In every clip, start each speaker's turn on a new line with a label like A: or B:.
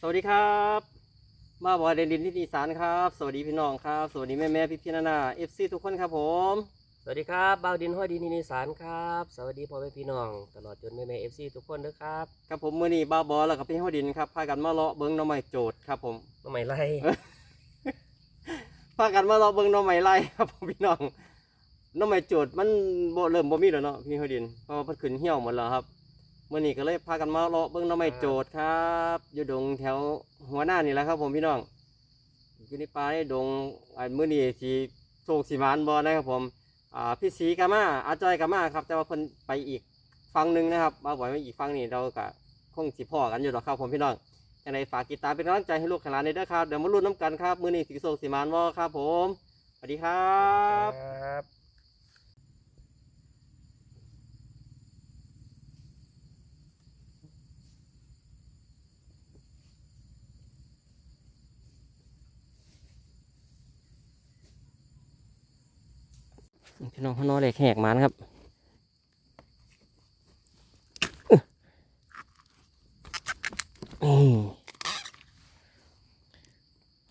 A: สวัสดีครับ มาบอยเดนดินที่อีสานครับ สวัสดีพี่น้องครับ สวัสดีแม่แม่พี่พี่นานาเอฟซีทุกคนครับผม
B: สวัสดีครับบ่าวดินห้อยดินนิสานครับ สวัสดีพ่อแม่พี่น้อง ตลอดจนแม่แม่เอฟซีทุกคนนะครับ
A: ครับผมมือนี้บ้าบอแล้วกับพี่หัวดินครับพากันมาเลาะเบิ้งหน้องใหม่โจทย์ครับผม
B: น้องใหม่ไล่
A: พากันมาเลาะเบิ้งหน้องใหม่ไล่ครับผมพี่น้องหน้องใหม่โจทย์มันบ่เริ่มบ่มีแล้วเนาะพี่หัวดินเพราะว่ามันขึ้นเหี่ยวหมดแล้วครับ มื่อนี้ก็เลยพากันมาเลาะเบิ้งหน้องใหม่โจทย์ครับอยู่ดงแถวหัวหน้านี่แหละครับ ผมพี่น้องอยู่ในป่าในดงอ่ามื่อนี้สีโศกสีมานบอนะครับผมอ่าพี่สีกามาอาจอยกามาครับ แต่ว่าเพิ่นไปอีกฝั่งหนึ่งนะครับมาบ่อยมาอีกฝั่งนี้เราก็คงสิพ่อกันอยู่หรอกครับผมพี่น้องยังไงฝากติดตามเป็นกำลังใจให้ลูกขลานในเด้อครับเดี๋ยวมาลุ้นน้ำกันครับ มือนี้สีโศกสีมานวอครับผมสวัสดีครับ
B: ครับ
A: พี่น้องพนอเหล็กแหกมันครับ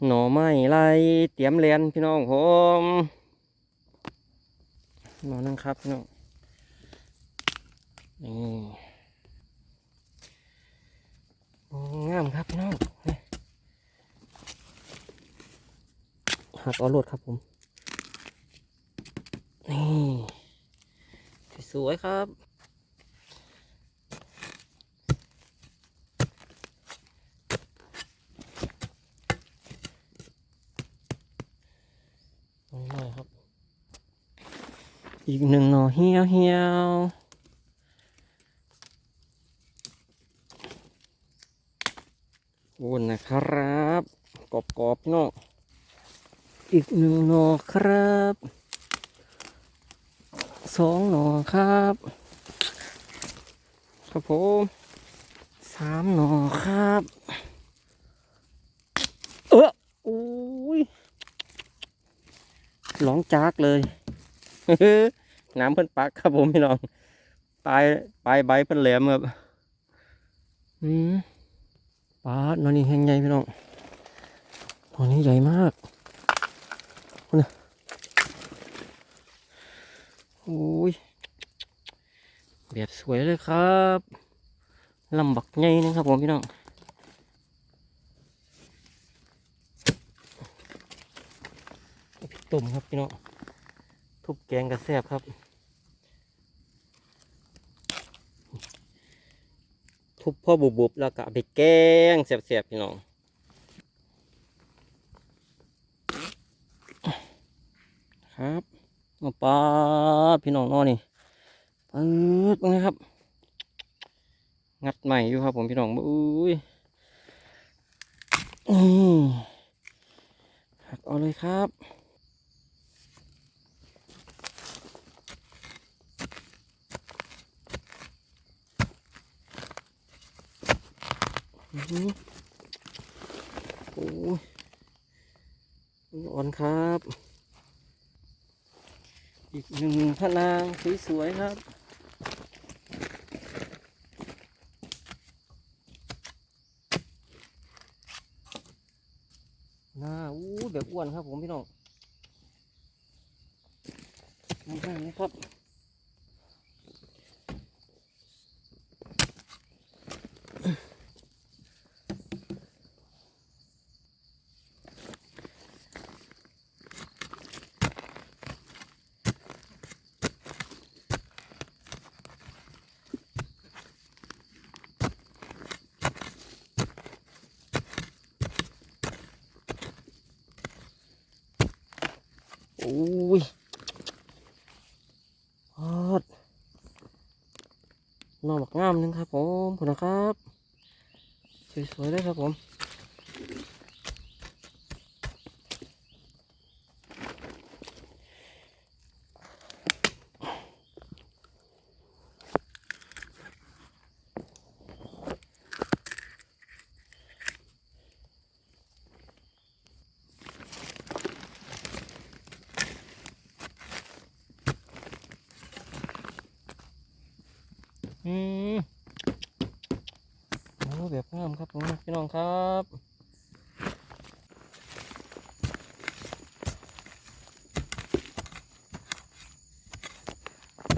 A: หน่อไม้ไล่เตรียมเรียนพี่น้องผมนอนนั่งครับพี่น้องนี่งามครับพี่น้องหักเอาโลดครับผม นี่สวยๆครับน้อยๆครับ อีกหนึ่งหน่อเหี่ยวเหี่ยววนนะครับกรอบๆเนาะอีกหนึ่งหน่อครับ สองหน่อครับ ครับผมสามหน่อครับ เอออุ้ยร้องจากเลยน้ำเพิ่นปักครับผมพี่น้องปลายปลายใบเพิ่นแหลมครับอืมปลานอนนี่แห้งใหญ่พี่น้องหนอนนี้ใหญ่มาก โอ้ยแบบสวยเลยครับลำบักใหญ่นะครับผมพี่น้องพริกต้มครับพี่น้องทุบแกงกระแซบครับ ทุบพ่อบุบๆแล้วก็ไปแกงแสบๆพี่น้องครับมาปลา พี่น้องนอนี่ปื๊ดตรงนี้ครับ งัดใหม่อยู่ครับผมพี่น้องอุ้ยหักเอาเลยครับอื้อหือโอ้ยอ่อนครับ อีกหนึ่งพระนางสวยๆครับ หน้าอู้แบบอ้วนครับผมพี่น้องนี่ครับ อ้ยอดนอนบักงามหนึงครับผมคุณนะครับ สวยๆเลยครับผม อืมโอ้แบบงามครับผมพี่น้องครับ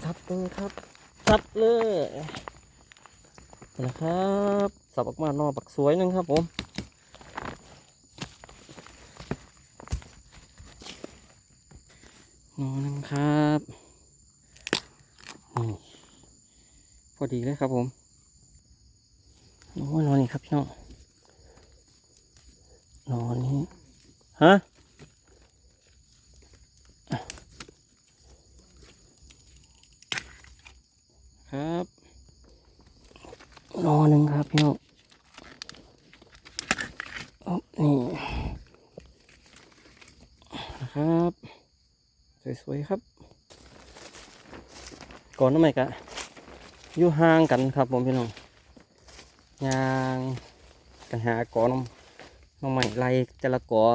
A: ทับเลยครับทับเลยนะครับ สับออกมานอปักสวยหนึงครับผมนอหนึงครับนี่พอ ดีเลยครับผมโอ้นอนนี่ครับพี่น้องนอนนี่ฮะครับนอนหนึ่งครับพี่น้องนี่นะครับ สวยๆครับ ก่อนน้ำใหมกะ อยู่ห่างกันครับผมพี่น้องยางกันหากอน้องน้องใหม่ไล่แต่ละกอ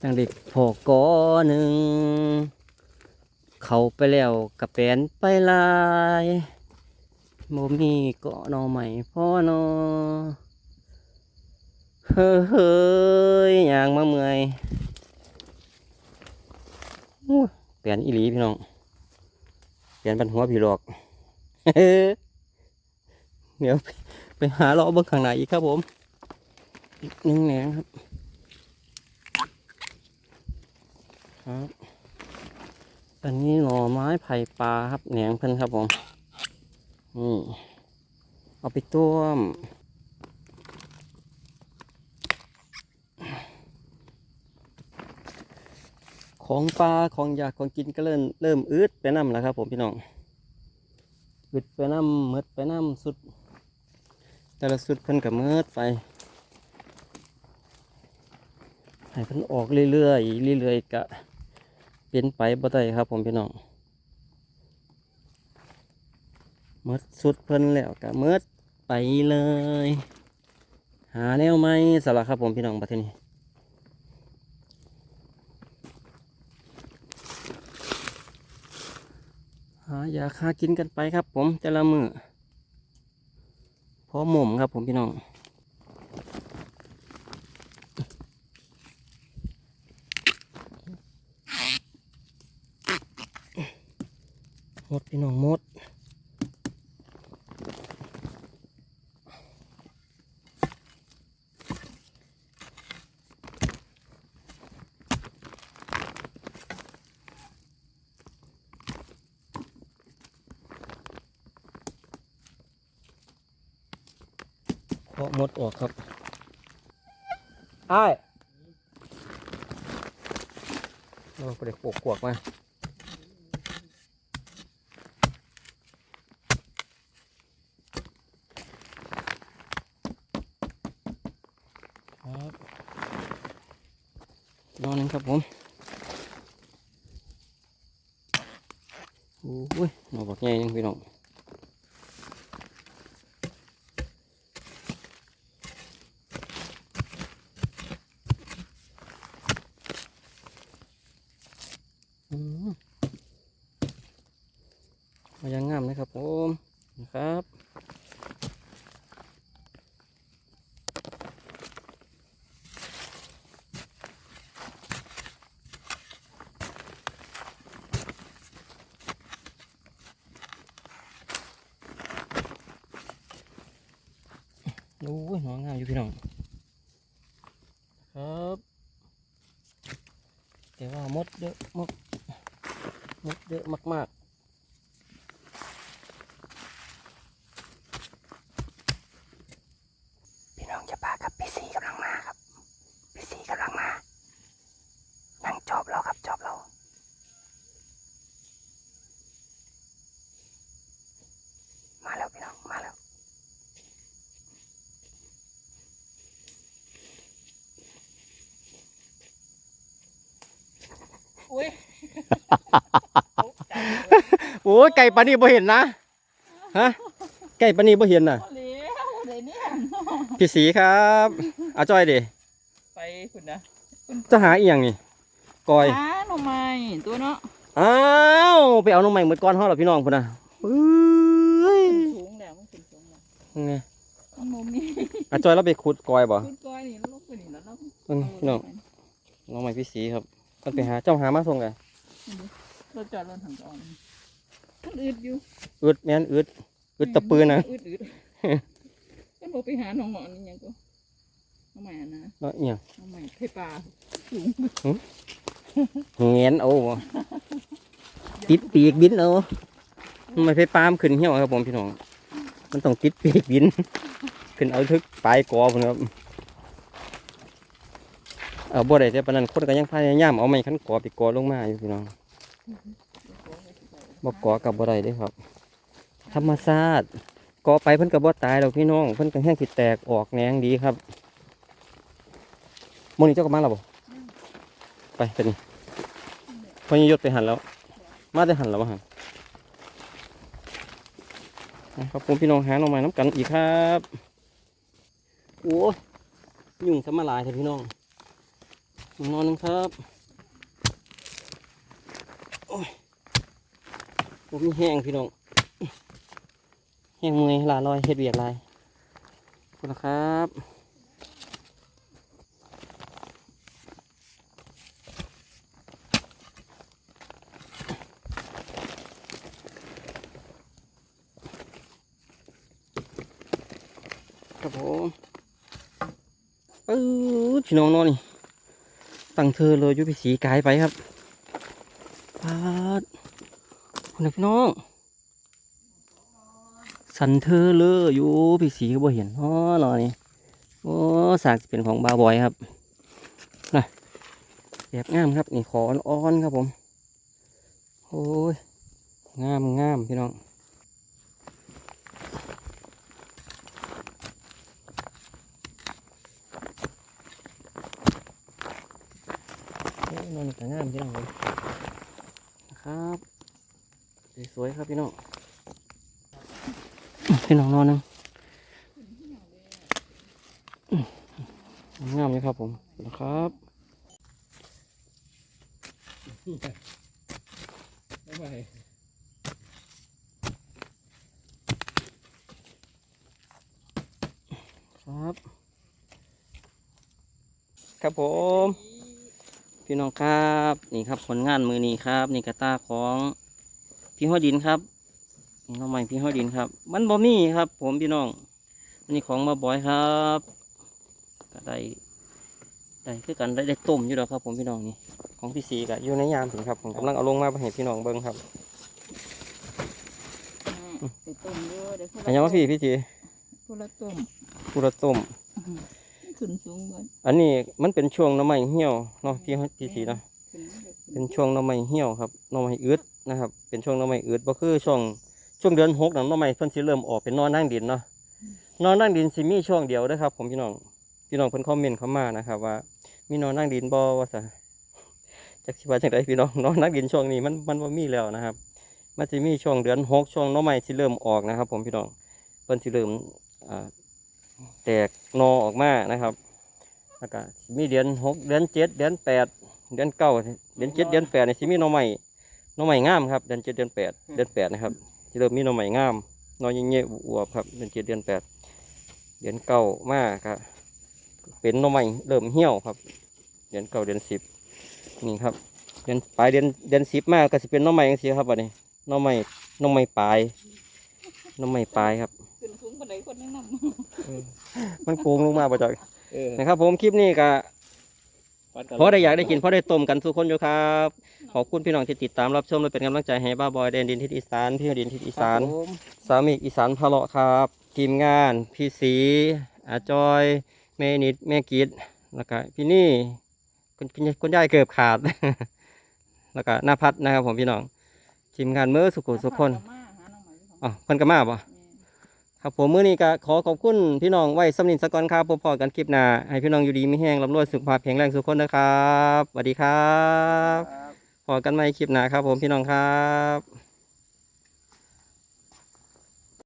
A: จังเด็กพอกอหนึ่งเขาไปแล้วกับแปนไปลายโมมีเกาะนอใหม่พ่อนอเฮ้ยเฮ้ยยางมาเมื่อยูแปลนอีหลีพี่น้องแปลนปันหัวพี่หลอก เดี๋ยวไปหาเลาะเบิ้งข้างในอีกครับผมอีกหนึ่งแหนงครับ ครับ อันนี้หน่อไม้ไผ่ปลาครับแหนงเพิ่นครับผมนี่เอาไปต้มของปลาของอยากของกินก็เริ่มเริ่มอืดไปน้ำแล้วครับผมพี่น้อง อืดไปน้ำมืดไปน้ำสุด แต่ละสุดเพิ่นกับมืดไปให้เพิ่นออกเรื่อยๆเรื่อยๆกะเป็นไปบ่ได้ครับ ผมพี่น้องมืดสุดเพิ่นแล้วกะมืดไปเลย หาแนวใหม่สละครับผมพี่น้องบัดทีนี้ หายาคากินกันไปครับ ผมแต่ละมือพอหม่มครับผมพี่น้องหมดพี่น้องหมด เพาะมดออกครับไอ้ายเราไปเด็กปกกวกมาครับนอนหนึงครับผมโอ้ยหนอบอกใหญ่หนึงพี่น้อง อืมมายังงามนะครับผมนะครับ โอ้ยน้องงามอยู่พี่น้องครับแต่ว่ามดเยอะมดมดเยอะมากๆ พี่น้องจะพาครับพี่สีกำลังมาครับ พี่สีกำลังมา นั่งจอบเราครับจอบเรา มาแล้วพี่น้องมาแล้ว
C: อุ้ย
A: โอ้ยไก่ปานนี้บ่เห็นนะฮะไก่ปานนี้บ่เห็นน่ะ
C: เหลวเลยเนี่ย
A: พี่สีครับอาจอยดิ
C: ไปคุณนะ
A: จะหาอีหยังนี่กอย
C: หาหน่อไม้ตัวเนาะ
A: อ้าวไปเอาน้องใหม่หมดก้อนห่อหรอพี่น้องพุ่นน่ะเอ้ย
C: ขึ้นสูงแล้วมันขึ้นสูงแล้ว
A: ไง
C: มันบ่มี
A: อาจอยเราไปขุดกอยบ่
C: คุณก้อยนี่ลูกคนนี่แล้วเรา
A: เบิ่งพี่น้องน้องใหม่พี่สีครับมันไปหาเจ้าหามาส่งกัน
C: เราจอดรถทางจอดมันอึดอยู่
A: อึดแม่นอึดอึดตะปืนนะ
C: อึดอึดก็บอกไปหาน้องหมอนี่ยังก็น้องใหม่อะนะ
A: เนาะเนี่ย
C: น้องใหม่ไทปลาสูง
A: เงี้ยนเอาบ่ติดปีกบินเอามันไม่ใช่ปลามขึ้นเหี่ยวครับผมพี่น้อง มันต้องติดปีกบิน ขึ้นเอาทึกปลายกอพุ่นครับเอาบ่ได้แต่ปานนั้นคนก็ยังพยายามเอาไม้คันกอไปกอลงมาอยู่พี่น้อง บ่กกอกับบ่ได้เด้ครับ ธรรมชาติกอไปเพิ่นก็บ่ตายดอกพี่น้อง เพิ่นก็แห้งสิแตกออกแหนงดีครับมื้อนี้เจ้าก็มาแล้วบ่ไปเป็นนี่พอยยศไปหันแล้ว มาได้หันแล้วบ่ฮะครับผมพี่น้องหาหน่อไม้น้ำกันอีกครับโอ้ยุ่งสมาลายเถอะพี่น้องนอนนึงครับ โอ้ยผมมีแห้งพี่น้องแห้งมือลาลอยเฮ็ดเวียกหลายคุณนะครับครับผมปื๊ดพี่น้องนอนนี่ตั้งเธอเลยอยุพิสีกายไปครับ ปาดคุณนะพี่น้อง สันเธอเลยอยู่พี่สีก็บ่เห็นอ๋อหน่อยนี่โอ้สากเป็นของบาบอยครับนะแบบงามครับนี่ขออ่อนครับผม โอ้ยงามงามพี่น้องนอนแต่งามพี่น้องเลย นะครับสวยๆครับพี่น้องพี่น้องนอนหนึงอืมงามเลยครับผมนะครับครับ ครับผม พี่น้องครับนี่ครับผลงานมือนี้ครับ นี่กระตาของพี่หัวดินครับนี่น้องใหม่พี่ห้อยดินครับ มันบ่มีครับ ผมพี่น้องอันนี้ของมาบอยครับก็ได้ได้คือกันได้ได้ต้มอยู่แล้วครับผมพี่น้องนี่ของพี่สีก็อยู่ในยามถึงครับผมกำลังเอาลงมาให้พี่น้องเบิ้งครับ
C: ไปต้มเยอะเดี๋ยว
A: อันยังว่าพี่พี่สี
C: คนละต้ม
A: กูระต้ม
C: ขึ้นสูงเหมือน
A: อันนี้มันเป็นช่วงหน้ำไม้เหี่ยวเนาะพี่พี่สีเนาะ
C: ขึ้นแบบขึ้
A: เป็นช่วงหน้ำไม้เหี่ยวครับหน้ำไม้อืดนะครับ เป็นช่วงหน้ำไม้อืดบ่คือช่วงช่วงเดือนหกน่ะหน้ำไม้เพิ่นสิเริ่มออกเป็นนอนนั่งดินเนาะนอนนั่งดินสิมีช่วงเดียวเด้อครับผมพี่น้องพี่น้องเพิ่นคอมเมนต์เข้ามานะครับ ว่า มีนอนนั่งดินบ่ว่าซะจักสิว่าจังไดพี่น้องนอนนั่งดินช่วงนี้มันมันบ่มีแล้วนะครับ มันสิมีช่วงเดือนหกช่วงหน้ำไม้สิเริ่มออกนะครับ ผมพี่น้องเพิ่นสิเริ่มอ่า แตกนอออกมานะครับแล้วก็มีเดือนหกเดือนเจ็ดเดือนแปดเดือนเก้าเดือนเจ็ดเดือนแปดเนี่ยสิมีนอใหม่นอใหม่งามครับเดือนเจ็ดเดือนแปดเดือนแปดนะครับจะเริ่มมีนอใหม่งามหน่อเงี้ยอวบครับเดือนเจ็ดเดือนแปดเดือนเก้ามากครับเป็นนอใหม่เริ่มเหี่ยวครับ เดือนเก้าเดือนสิบนี่ครับเดือนปลายเดือนเดือนสิบมากก็สิเป็นนอใหม่จังซี่ครับบัดนี้นอใหม่นอใหม่ปลายนอใหม่ปลายครับ
C: ใดคนแนะน
A: มันโกงลงมาบ่จ่อย
B: เออ
A: นะครับ ผมคลิปนี้ก็
B: ฟัดกัน
A: เพราะได้อยากได้กินเพราะได้ต้มกันทุกคนอยู่ครับ ขอบคุณพี่น้องที่ติดตามรับชมและเป็นกำลังใจให้บ้าบอยแดนดินทิศอีสานพี่ดินทิศอีสาน
B: ครับผม
A: สามีอีสานพะเลาะครับทีมงานพี่สีอาจอยแม่นิดแม่กิดแล้วก็พี่นี่คุณคุณคุณยายเกือบขาด แล้วก็หน้าพัดนะครับผมพี่น้องทีมงานเมื่อสุขุำสุขคน
C: มาหาน้องใหม่ของ
A: อ๋อเพิ่นก็มาบ่ ครับผมมื้อนี้ก็ขอขอบคุณพี่น้องไว้สำนินสกอนครับพบพอกันคลิปหน้าให้พี่น้องอยู่ดีมีแห้งร่ำรวยสุขภาพแข็งแรงสุขคนนะครับสวัสดีครับพอกันใหม่คลิปหน้าครับผมพี่น้องครับ